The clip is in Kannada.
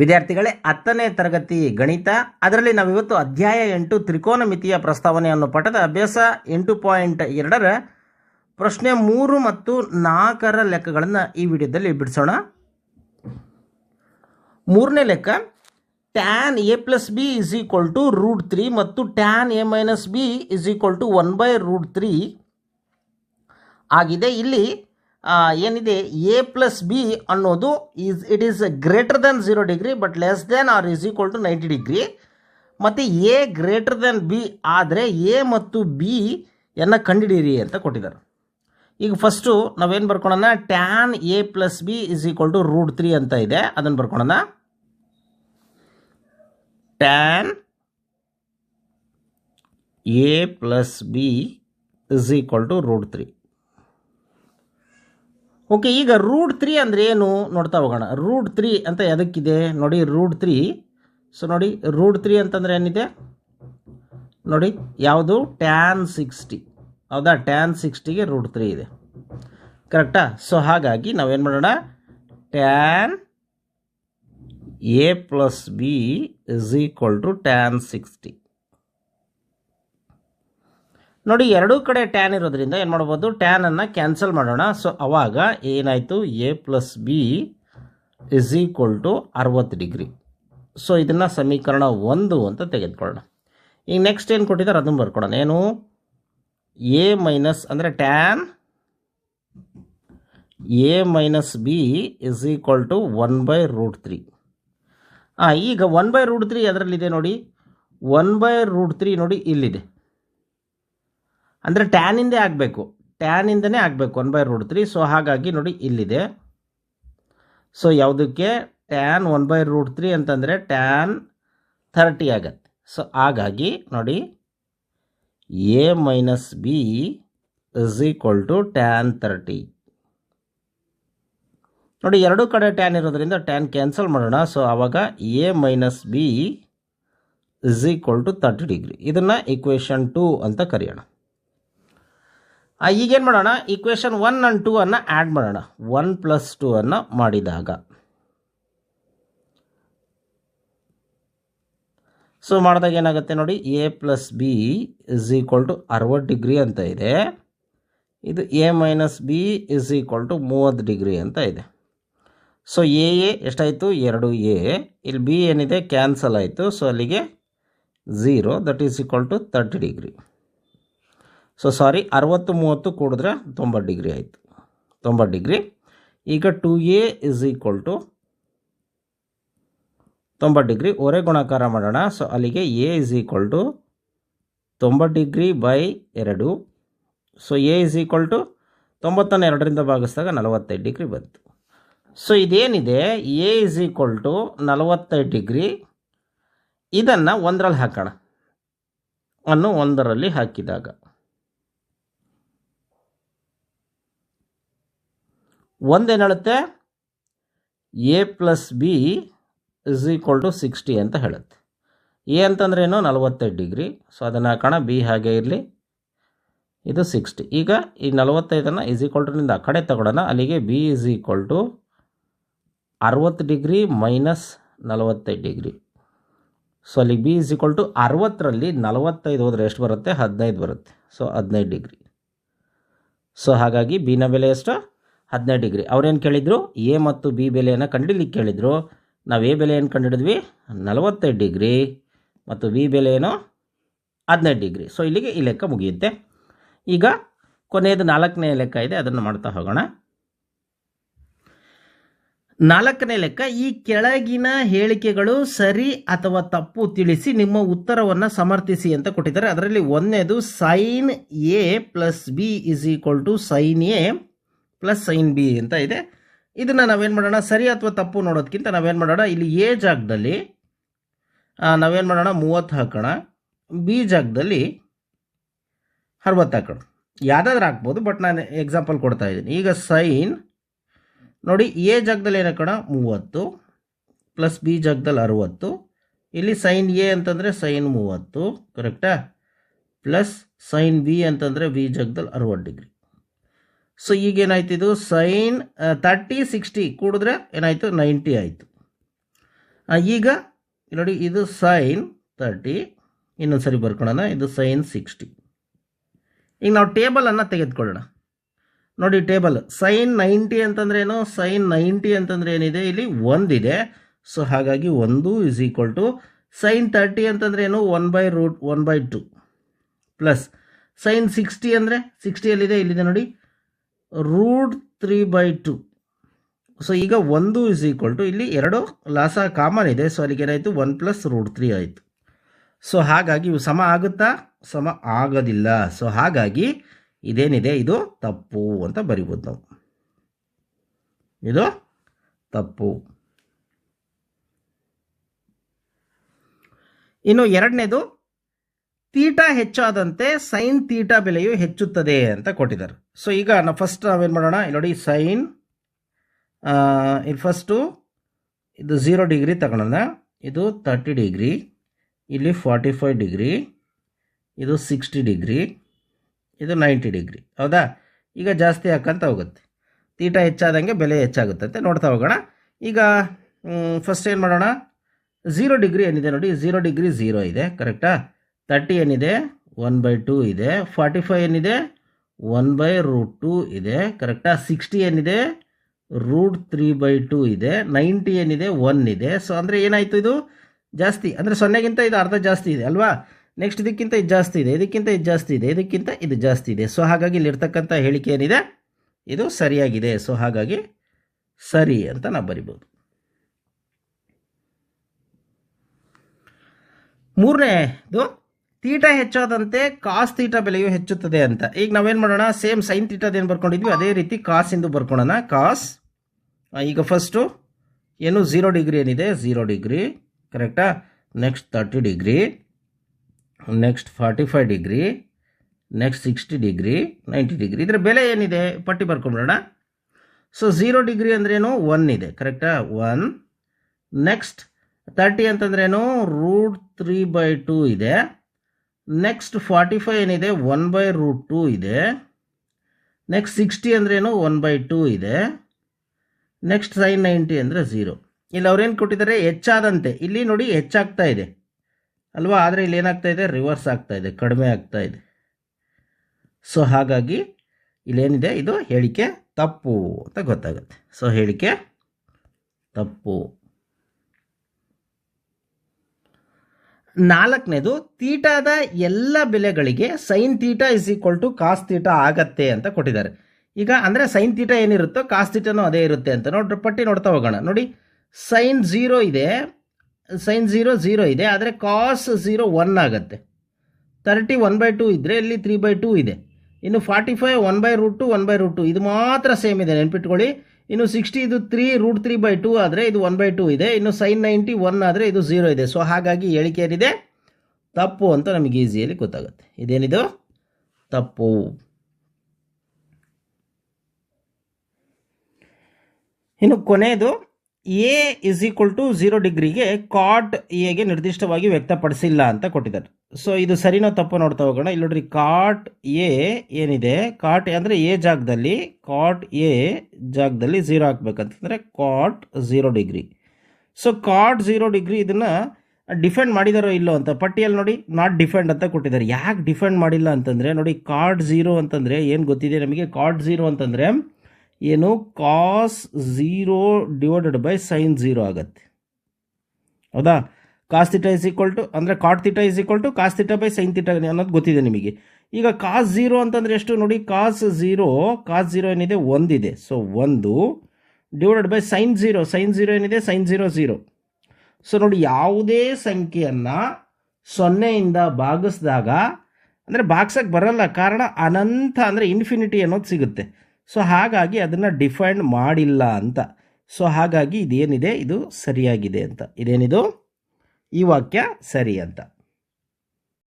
ವಿದ್ಯಾರ್ಥಿಗಳೇ ಹತ್ತನೇ ತರಗತಿ ಗಣಿತ. ಅದರಲ್ಲಿ ನಾವಿವತ್ತು ಅಧ್ಯಾಯ ಎಂಟು ತ್ರಿಕೋನಮಿತಿಯ ಮಿತಿಯ ಪ್ರಸ್ತಾವನೆಯನ್ನು ಪಠದ ಅಭ್ಯಾಸ ಎಂಟು ಪಾಯಿಂಟ್ ಎರಡರ ಪ್ರಶ್ನೆ ಮೂರು ಮತ್ತು ನಾಲ್ಕರ ಲೆಕ್ಕಗಳನ್ನು ಈ ವಿಡಿಯೋದಲ್ಲಿ ಬಿಡಿಸೋಣ. ಮೂರನೇ ಲೆಕ್ಕ tan A plus B is equal to root three ಮತ್ತು tan A minus B is equal to one by root three ಆಗಿದೆ. ಇಲ್ಲಿ ಏನಿದೆ? ಎ ಪ್ಲಸ್ ಬಿ ಅನ್ನೋದು is it is greater than zero degree but less than or is equal to ninety degree ಮತ್ತು ಎ ಗ್ರೇಟರ್ ದ್ಯಾನ್ ಬಿ ಆದರೆ ಎ ಮತ್ತು ಬಿ ಎನ್ನು ಕಂಡುಹಿಡಿಯಿರಿ ಅಂತ ಕೊಟ್ಟಿದ್ದಾರೆ. ಈಗ ಫಸ್ಟು ನಾವೇನು ಬರ್ಕೊಳೋಣ? Tan A plus B is equal to root three ಅಂತ ಇದೆ. ಅದನ್ನು ಬರ್ಕೊಳೋಣ. Tan A plus B is equal to root three okay ಈಗ ರೂಟ್ ತ್ರೀ ಅಂದರೆ ಏನು? ನೋಡ್ತಾ ಹೋಗೋಣ. ರೂಟ್ ತ್ರೀ ಅಂತ ಎದಕ್ಕಿದೆ ನೋಡಿ ರೂಟ್ ತ್ರೀ ಸೊ ನೋಡಿ ರೂಟ್ ತ್ರೀ ಅಂತಂದರೆ ಏನಿದೆ? ನೋಡಿ, ಯಾವುದು? ಟ್ಯಾನ್ ಸಿಕ್ಸ್ಟಿ ಹೌದಾ? ಟ್ಯಾನ್ ಸಿಕ್ಸ್ಟಿಗೆ ರೂಟ್ ತ್ರೀ ಇದೆ. ಕರೆಕ್ಟಾ ಸೊ ಹಾಗಾಗಿ ನಾವೇನು ಮಾಡೋಣ? Tan A plus B is equal to tan sixty ನೋಡಿ, ಎರಡೂ ಕಡೆ ಟ್ಯಾನ್ ಇರೋದ್ರಿಂದ ಏನು ಮಾಡ್ಬೋದು? ಟ್ಯಾನನ್ನು ಕ್ಯಾನ್ಸಲ್ ಮಾಡೋಣ. ಸೊ ಅವಾಗ ಏನಾಯಿತು? A plus B is equal to ಅರವತ್ತು ಡಿಗ್ರಿ. ಸೊ ಇದನ್ನು ಸಮೀಕರಣ ಒಂದು ಅಂತ ತೆಗೆದುಕೊಳ್ಳೋಣ. ಈಗ ನೆಕ್ಸ್ಟ್ ಏನು ಕೊಟ್ಟಿದ್ದಾರೆ ಅದನ್ನು ಬರ್ಕೊಡೋಣ. ಏನು? ಎ ಮೈನಸ್ ಅಂದರೆ tan A minus B is equal to one by root three ಹಾಂ ಈಗ ಒನ್ ಬೈ ರೂಟ್ ತ್ರೀ ಅದರಲ್ಲಿದೆ ನೋಡಿ? ಒನ್ ಬೈ ರೂಟ್ ತ್ರೀ ನೋಡಿ, ಇಲ್ಲಿದೆ. ಅಂದರೆ ಟ್ಯಾನಿಂದೇ ಆಗಬೇಕು. ಟ್ಯಾನಿಂದನೇ ಆಗಬೇಕು one by root three so ಹಾಗಾಗಿ ನೋಡಿ ಇಲ್ಲಿದೆ. ಸೊ ಯಾವುದಕ್ಕೆ? Tan one by root three ಅಂತಂದರೆ ಟ್ಯಾನ್ ಥರ್ಟಿ ಆಗತ್ತೆ. ಸೊ ಹಾಗಾಗಿ ನೋಡಿ A minus B is equal to tan thirty ನೋಡಿ, ಎರಡೂ ಕಡೆ ಟ್ಯಾನ್ ಇರೋದ್ರಿಂದ ಟ್ಯಾನ್ ಕ್ಯಾನ್ಸಲ್ ಮಾಡೋಣ. ಸೊ ಆವಾಗ A minus B is equal to thirty degree ಇದನ್ನು ಇಕ್ವೇಷನ್ ಟು ಅಂತ ಕರೆಯೋಣ. ಈಗೇನು ಮಾಡೋಣ? ಈಕ್ವೇಷನ್ ಒನ್ ಆ್ಯಂಡ್ ಟೂ ಅನ್ನು ಆ್ಯಡ್ ಮಾಡೋಣ. ಒನ್ ಪ್ಲಸ್ ಟೂ ಅನ್ನು ಮಾಡಿದಾಗ. ಸೊ ಮಾಡಿದಾಗ ಏನಾಗುತ್ತೆ ನೋಡಿ? A plus B is equal to ಅರವತ್ತು ಡಿಗ್ರಿ ಅಂತ ಇದೆ. ಇದು A minus B is equal to ಮೂವತ್ತು ಡಿಗ್ರಿ ಅಂತ ಇದೆ. ಸೊ ಎ ಎ ಎಷ್ಟಾಯಿತು? ಎರಡು ಎ ಇಲ್ಲಿ ಬಿ ಏನಿದೆ? ಕ್ಯಾನ್ಸಲ್ ಆಯಿತು. ಸೊ ಅಲ್ಲಿಗೆ zero that is equal to thirty degree. So sorry ಅರವತ್ತು ಮೂವತ್ತು ಕೂಡಿದ್ರೆ ತೊಂಬತ್ತು ಡಿಗ್ರಿ ಆಯಿತು. ತೊಂಬತ್ತು ಡಿಗ್ರಿ. ಈಗ two A is equal to ತೊಂಬತ್ತು ಡಿಗ್ರಿ. ಒರೆ ಗುಣಾಕಾರ ಮಾಡೋಣ. ಸೊ ಅಲ್ಲಿಗೆ ಎ ಇಸ್ ಈಕ್ವಲ್ ಟು ತೊಂಬತ್ತು ಡಿಗ್ರಿ ಬೈ ಎರಡು. So A is equal to ತೊಂಬತ್ತನ್ನು ಎರಡರಿಂದ ಭಾಗಿಸಿದಾಗ ನಲವತ್ತೈದು ಡಿಗ್ರಿ ಬಂತು. ಸೊ ಇದೇನಿದೆ? ಎ ಇಸ್ ಈಕ್ವಲ್ ಟು ನಲವತ್ತೈದು ಡಿಗ್ರಿ. ಇದನ್ನು ಒಂದರಲ್ಲಿ ಹಾಕೋಣ. ಅನ್ನು ಒಂದರಲ್ಲಿ ಹಾಕಿದಾಗ. ಒಂದೇನು ಹೇಳುತ್ತೆ A plus B is equal to sixty ಅಂತ ಹೇಳುತ್ತೆ. ಎ ಅಂತಂದ್ರೆ ಏನು? ನಲವತ್ತೈದು ಡಿಗ್ರಿ. ಸೊ ಅದನ್ನು ಹಾಕೋಣ. ಬಿ ಹಾಗೆ ಇರಲಿ. ಇದು ಸಿಕ್ಸ್ಟಿ ಈಗ ಈ ನಲವತ್ತೈದನ್ನು ಇಸ್ ಈಕ್ವಲ್ ಟುನಿಂದ ಆ ಕಡೆ ತಗೊಳ್ಳೋಣ ಅಲ್ಲಿಗೆ ಬಿ ಇಸ್ ಈಕ್ವಲ್ ಟು ಅರವತ್ತು ಡಿಗ್ರಿ ಮೈನಸ್ ನಲವತ್ತೈದು ಡಿಗ್ರಿ. ಸೊ ಅಲ್ಲಿ ಬಿ ಇಸ್ ಈಕ್ವಲ್ ಟು ಅರವತ್ತರಲ್ಲಿ ನಲವತ್ತೈದು ಹೋದರೆ ಎಷ್ಟು ಬರುತ್ತೆ? ಹದಿನೈದು ಬರುತ್ತೆ. ಸೊ ಹದಿನೈದು ಡಿಗ್ರಿ. ಸೊ ಹಾಗಾಗಿ ಬಿನ ಬೆಲೆ ಎಷ್ಟು? ಹದಿನೈದು ಡಿಗ್ರಿ. ಅವ್ರೇನು ಕೇಳಿದರು? ಎ ಮತ್ತು ಬಿ ಬೆಲೆಯನ್ನು ಕಂಡಿಡ್ಲಿಕ್ಕೆ ಕೇಳಿದರು. ನಾವು ಎ ಬೆಲೆ ಏನು ಕಂಡುಹಿಡಿದ್ವಿ ನಲವತ್ತೈದು ಡಿಗ್ರಿ ಮತ್ತು ಬಿ ಏನು ಹದಿನೈದು ಡಿಗ್ರಿ. ಸೊ ಇಲ್ಲಿಗೆ ಈ ಲೆಕ್ಕ ಮುಗಿಯುತ್ತೆ. ಈಗ ಕೊನೆಯದು ನಾಲ್ಕನೇ ಲೆಕ್ಕ ಇದೆ, ಅದನ್ನು ಮಾಡ್ತಾ ಹೋಗೋಣ. ನಾಲ್ಕನೇ ಲೆಕ್ಕ, ಈ ಕೆಳಗಿನ ಹೇಳಿಕೆಗಳು ಸರಿ ಅಥವಾ ತಪ್ಪು ತಿಳಿಸಿ ನಿಮ್ಮ ಉತ್ತರವನ್ನು ಸಮರ್ಥಿಸಿ ಅಂತ ಕೊಟ್ಟಿದ್ದಾರೆ. ಅದರಲ್ಲಿ ಒಂದನೇದು sine A plus B is equal to sine A plus sine B ಅಂತ ಇದೆ. ಇದನ್ನು ನಾವೇನು ಮಾಡೋಣ? ಸರಿ ಅಥವಾ ತಪ್ಪು ನೋಡೋದಕ್ಕಿಂತ ನಾವೇನು ಮಾಡೋಣ? ಇಲ್ಲಿ ಎ ಜಾಗದಲ್ಲಿ ನಾವೇನು ಮಾಡೋಣ? ಮೂವತ್ತು ಹಾಕೋಣ. ಬಿ ಜಾಗದಲ್ಲಿ ಅರವತ್ತು ಹಾಕೋಣ. ಯಾವುದಾದ್ರೂ ಹಾಕ್ಬೋದು, ಬಟ್ ನಾನು ಎಕ್ಸಾಂಪಲ್ ಕೊಡ್ತಾ ಇದ್ದೀನಿ. ಈಗ ಸೈನ್, ನೋಡಿ, ಎ ಜಾಗದಲ್ಲಿ ಏನು ಹಾಕೋಣ? ಮೂವತ್ತು, ಪ್ಲಸ್ ಬಿ ಜಾಗದಲ್ಲಿ ಅರುವತ್ತು. ಇಲ್ಲಿ ಸೈನ್ ಎ ಅಂತಂದರೆ ಸೈನ್ ಮೂವತ್ತು ಕರೆಕ್ಟಾ ಪ್ಲಸ್ ಸೈನ್ ಬಿ ಅಂತಂದರೆ ಬಿ ಜಾಗದಲ್ಲಿ ಅರುವತ್ತು ಡಿಗ್ರಿ. ಸೊ ಈಗ ಏನಾಯ್ತು ಇದು ಸೈನ್ ತರ್ಟಿ ಸಿಕ್ಸ್ಟಿ ಕೂಡಿದ್ರೆ ಏನಾಯಿತು? ನೈಂಟಿ ಆಯಿತು. ಈಗ ನೋಡಿ, ಇದು ಸೈನ್ ತರ್ಟಿ ಇನ್ನೊಂದು ಸರಿ ಬರ್ಕೊಳ್ಳೋಣ ಇದು ಸೈನ್ ಸಿಕ್ಸ್ಟಿ ಈಗ ನಾವು ಟೇಬಲನ್ನು ತೆಗೆದುಕೊಳ್ಳೋಣ. ನೋಡಿ ಟೇಬಲ್ ಸೈನ್ ನೈಂಟಿ ಅಂತಂದ್ರೆ ಏನು ಸೈನ್ ನೈಂಟಿ ಅಂತಂದ್ರೆ ಏನಿದೆ ಇಲ್ಲಿ ಒಂದಿದೆ. ಸೊ ಹಾಗಾಗಿ ಒಂದು is equal to sine thirty ಅಂತಂದ್ರೆ ಏನು one by root one by two plus sine sixty ಅಂದರೆ ಸಿಕ್ಸ್ಟಿಯಲ್ಲಿದೆ ಇಲ್ಲಿದೆ ನೋಡಿ. Root three by two. So ಈಗ ಒಂದು ಇಸ್ ಈಕ್ವಲ್ ಟು ಇಲ್ಲಿ ಎರಡು ಲಾಸ ಕಾಮನ್ ಇದೆ. ಸೊ ಅಲ್ಲಿಗೆ ಏನಾಯಿತು? ಒನ್ ಪ್ಲಸ್ ರೂಟ್ ತ್ರೀ ಆಯಿತು. ಸೊ ಹಾಗಾಗಿ ಇವು ಸಮ ಆಗುತ್ತಾ? ಸಮ ಆಗೋದಿಲ್ಲ. ಸೊ ಹಾಗಾಗಿ ಇದೇನಿದೆ? ಇದು ತಪ್ಪು ಅಂತ ಬರಿಬೋದು ನಾವು. ಇದು ತಪ್ಪು. ಇನ್ನು ಎರಡನೇದು ತೀಟಾ ಹೆಚ್ಚಾದಂತೆ ಸೈನ್ ತೀಟಾ ಬೆಲೆಯು ಹೆಚ್ಚುತ್ತದೆ ಅಂತ ಕೊಟ್ಟಿದ್ದಾರೆ. ಸೊ ಈಗ ನಾವು ಫಸ್ಟ್ ನಾವೇನು ಮಾಡೋಣ? ಇಲ್ಲಿ ನೋಡಿ, ಸೈನ್ ಇಲ್ಲಿ ಫಸ್ಟು ಇದು ಝೀರೋ ಡಿಗ್ರಿ ತಗೊಳ್ಳೋಣ ಇದು ತರ್ಟಿ ಡಿಗ್ರಿ ಇಲ್ಲಿ ಫಾರ್ಟಿ ಫೈವ್ ಡಿಗ್ರಿ ಇದು ಸಿಕ್ಸ್ಟಿ ಡಿಗ್ರಿ ಇದು ನೈಂಟಿ ಡಿಗ್ರಿ ಹೌದಾ? ಈಗ ಜಾಸ್ತಿ ಹಾಕಂತ ಹೋಗುತ್ತೆ. ತೀಟ ಹೆಚ್ಚಾದಂಗೆ ಬೆಲೆ ಹೆಚ್ಚಾಗುತ್ತೆ ಅಂತ ನೋಡ್ತಾ ಹೋಗೋಣ. ಈಗ ಫಸ್ಟ್ ಏನು ಮಾಡೋಣ? ಝೀರೋ ಡಿಗ್ರಿ ಏನಿದೆ ನೋಡಿ? ಝೀರೋ ಡಿಗ್ರಿ ಝೀರೋ ಇದೆ ಕರೆಕ್ಟಾ ತರ್ಟಿ ಏನಿದೆ? ಒನ್ ಬೈ ಟೂ ಇದೆ. ಫಾರ್ಟಿ ಫೈವ್ ಏನಿದೆ? ಒನ್ ಬೈ ರೂಟ್ ಟೂ ಇದೆ. ಕರೆಕ್ಟಾ ಸಿಕ್ಸ್ಟಿ ಏನಿದೆ? ರೂಟ್ ತ್ರೀ ಬೈ ಟೂ ಇದೆ. ನೈಂಟಿ ಏನಿದೆ? ಒನ್ ಇದೆ. ಸೊ ಅಂದರೆ ಏನಾಯಿತು ಇದು? ಜಾಸ್ತಿ. ಅಂದರೆ ಸೊನ್ನೆಗಿಂತ ಇದು ಅರ್ಧ ಜಾಸ್ತಿ ಇದೆ, ಅಲ್ವಾ? ನೆಕ್ಸ್ಟ್ ಇದಕ್ಕಿಂತ ಇದು ಜಾಸ್ತಿ ಇದೆ. ಇದಕ್ಕಿಂತ ಇದು ಜಾಸ್ತಿ ಇದೆ. ಇದಕ್ಕಿಂತ ಇದು ಜಾಸ್ತಿ ಇದೆ. ಸೊ ಹಾಗಾಗಿ ಇಲ್ಲಿರ್ತಕ್ಕಂಥ ಹೇಳಿಕೆ ಏನಿದೆ? ಇದು ಸರಿಯಾಗಿದೆ. ಸೊ ಹಾಗಾಗಿ ಸರಿ ಅಂತ ನಾವು ಬರಿಬೋದು. ಮೂರನೇದು ತೀಟ ಹೆಚ್ಚಾದಂತೆ ಕಾಸ್ ತೀಟ ಬೆಲೆಯು ಹೆಚ್ಚುತ್ತದೆ ಅಂತ. ಈಗ ನಾವೇನು ಮಾಡೋಣ? ಸೇಮ್ ಸೈನ್ ತೀಟದೇನು ಬರ್ಕೊಂಡಿದ್ವಿ? ಅದೇ ರೀತಿ ಕಾಸ್ ಎಂದು ಬರ್ಕೊಳ್ಳೋಣ ಕಾಸ್ ಈಗ ಫಸ್ಟು ಏನು ಝೀರೋ ಡಿಗ್ರಿ ಏನಿದೆ? ಝೀರೋ ಡಿಗ್ರಿ ಕರೆಕ್ಟಾ next thirty degree next forty five degree next sixty degree ninety degree ಇದರ ಬೆಲೆ ಏನಿದೆ? ಪಟ್ಟಿ ಬರ್ಕೊಂಬಿಡೋಣ. ಸೊ ಝೀರೋ ಡಿಗ್ರಿ ಅಂದ್ರೇನು ಒನ್ ಇದೆ ಕರೆಕ್ಟಾ ಒನ್ ನೆಕ್ಸ್ಟ್ ತರ್ಟಿ ಅಂತಂದ್ರೇನು ರೂಟ್ ತ್ರೀ ಬೈ ಟೂ ಇದೆ. ನೆಕ್ಸ್ಟ್ ಫಾರ್ಟಿ ಫೈವ್ ಏನಿದೆ? ಒನ್ ಬೈ ರೂಟ್ ಟೂ ಇದೆ. ನೆಕ್ಸ್ಟ್ ಸಿಕ್ಸ್ಟಿ ಅಂದ್ರೇನು ಒನ್ ಬೈ ಟೂ ಇದೆ. ನೆಕ್ಸ್ಟ್ ಸೈನ್ ನೈಂಟಿ ಅಂದರೆ ಝೀರೋ ಇಲ್ಲಿ ಅವ್ರೇನು ಕೊಟ್ಟಿದ್ದಾರೆ? ಹೆಚ್ಚಾದಂತೆ ಇಲ್ಲಿ ನೋಡಿ ಹೆಚ್ಚಾಗ್ತಾ ಇದೆ. ಅಲ್ವಾ? ಆದರೆ ಇಲ್ಲಿ ಏನಾಗ್ತಾ ಇದೆ? ರಿವರ್ಸ್ ಆಗ್ತಾ ಇದೆ. ಕಡಿಮೆ ಆಗ್ತಾ ಇದೆ. ಸೊ ಹಾಗಾಗಿ ಇಲ್ಲೇನಿದೆ? ಇದು ಹೇಳಿಕೆ ತಪ್ಪು ಅಂತ ಗೊತ್ತಾಗುತ್ತೆ. ಸೊ ಹೇಳಿಕೆ ತಪ್ಪು. ನಾಲ್ಕನೇದು ತೀಟಾದ ಎಲ್ಲ ಬೆಲೆಗಳಿಗೆ sine theta is equal to cos theta ಆಗತ್ತೆ ಅಂತ ಕೊಟ್ಟಿದ್ದಾರೆ. ಈಗ ಅಂದರೆ ಸೈನ್ ತೀಟಾ ಏನಿರುತ್ತೋ ಕಾಸ್ ತೀಟಾನು ಅದೇ ಇರುತ್ತೆ ಅಂತ ನೋಡ್ರಿ, ಪಟ್ಟಿ ನೋಡ್ತಾ ಹೋಗೋಣ. ನೋಡಿ ಸೈನ್ ಝೀರೋ ಇದೆ ಸೈನ್ ಝೀರೋ ಝೀರೋ ಇದೆ, ಆದರೆ ಕಾಸ್ ಝೀರೋ ಒನ್ ಆಗುತ್ತೆ. ತರ್ಟಿ ಒನ್ ಬೈ ಟೂ ಇದ್ದರೆ ಇಲ್ಲಿ ತ್ರೀ ಬೈ ಟೂ ಇದೆ. ಇನ್ನು forty five one by root two one by root two ಇದು ಮಾತ್ರ ಸೇಮ್ ಇದೆ ನೆನ್ಪಿಟ್ಕೊಳ್ಳಿ. ಇನ್ನು ಸಿಕ್ಸ್ಟಿ ಇದು three root three by two ಆದರೆ ಇದು ಒನ್ ಬೈ ಟೂ ಇದೆ. ಇನ್ನು ಸೈನ್ ನೈಂಟಿ ಒನ್ ಆದರೆ ಇದು ಝೀರೋ ಇದೆ. ಸೊ ಹಾಗಾಗಿ ಹೇಳಿಕೆ ಏನಿದೆ? ತಪ್ಪು ಅಂತ ನಮಗೆ ಈಸಿಯಲ್ಲಿ ಗೊತ್ತಾಗುತ್ತೆ. ಇದೇನಿದು? ತಪ್ಪು. ಇನ್ನು ಕೊನೆಯದು A is equal to zero ಡಿಗ್ರಿಗೆ ಕಾಟ್ ಎಗೆ ನಿರ್ದಿಷ್ಟವಾಗಿ ವ್ಯಕ್ತಪಡಿಸಿಲ್ಲ ಅಂತ ಕೊಟ್ಟಿದ್ದಾರೆ. ಸೊ ಇದು ಸರಿನೋ ತಪ್ಪು ನೋಡ್ತಾ ಹೋಗೋಣ. ಇಲ್ಲಿ ನೋಡ್ರಿ ಕಾಟ್ ಎ ಏನಿದೆ? ಕಾಟ್ ಅಂದರೆ ಎ ಜಾಗದಲ್ಲಿ ಕಾಟ್ ಎ ಜಾಗದಲ್ಲಿ zero ಹಾಕ್ಬೇಕಂತಂದರೆ cot zero degree so cot zero degree ಇದನ್ನು ಡಿಫೆಂಡ್ ಮಾಡಿದಾರೋ ಇಲ್ಲೋ ಅಂತ, ಪಟ್ಟಿಯಲ್ಲಿ ನೋಡಿ ನಾಟ್ ಡಿಫೆಂಡ್ ಅಂತ ಕೊಟ್ಟಿದ್ದಾರೆ. ಯಾಕೆ ಡಿಫೆಂಡ್ ಮಾಡಿಲ್ಲ ಅಂತಂದರೆ, ನೋಡಿ ಕಾಟ್ ಝೀರೋ ಅಂತಂದರೆ ಏನು ಗೊತ್ತಿದೆ ನಮಗೆ? ಕಾಟ್ ಝೀರೋ ಅಂತಂದರೆ ಏನು? Cos zero divided by sine zero ಆಗುತ್ತೆ. ಹೌದಾ? Cos theta is equal to ಅಂದರೆ cot theta is equal to cos theta by sine theta ಅನ್ನೋದು ಗೊತ್ತಿದೆ ನಿಮಗೆ. ಈಗ ಕಾಸ್ ಝೀರೋ ಅಂತಂದರೆ ಎಷ್ಟು? ನೋಡಿ ಕಾಸ್ ಝೀರೋ ಕಾಸ್ ಝೀರೋ ಏನಿದೆ? ಒಂದಿದೆ. ಸೊ ಒಂದು divided by sine zero sine zero ಏನಿದೆ? ಸೈನ್ ಝೀರೋ ಝೀರೋ ಸೊ ನೋಡಿ, ಯಾವುದೇ ಸಂಖ್ಯೆಯನ್ನು ಸೊನ್ನೆಯಿಂದ ಭಾಗಿಸಿದಾಗ, ಅಂದರೆ ಭಾಗ್ಸಕ್ಕೆ ಬರಲ್ಲ. ಕಾರಣ ಅನಂತ ಅಂದರೆ ಇನ್ಫಿನಿಟಿ ಅನ್ನೋದು ಸಿಗುತ್ತೆ. ಸೊ ಹಾಗಾಗಿ ಅದನ್ನು ಡಿಫೈನ್ ಮಾಡಿಲ್ಲ ಅಂತ. ಸೊ ಹಾಗಾಗಿ ಇದೇನಿದೆ? ಇದು ಸರಿಯಾಗಿದೆ ಅಂತ. ಇದೇನಿದು? ಈ ವಾಕ್ಯ ಸರಿ ಅಂತ.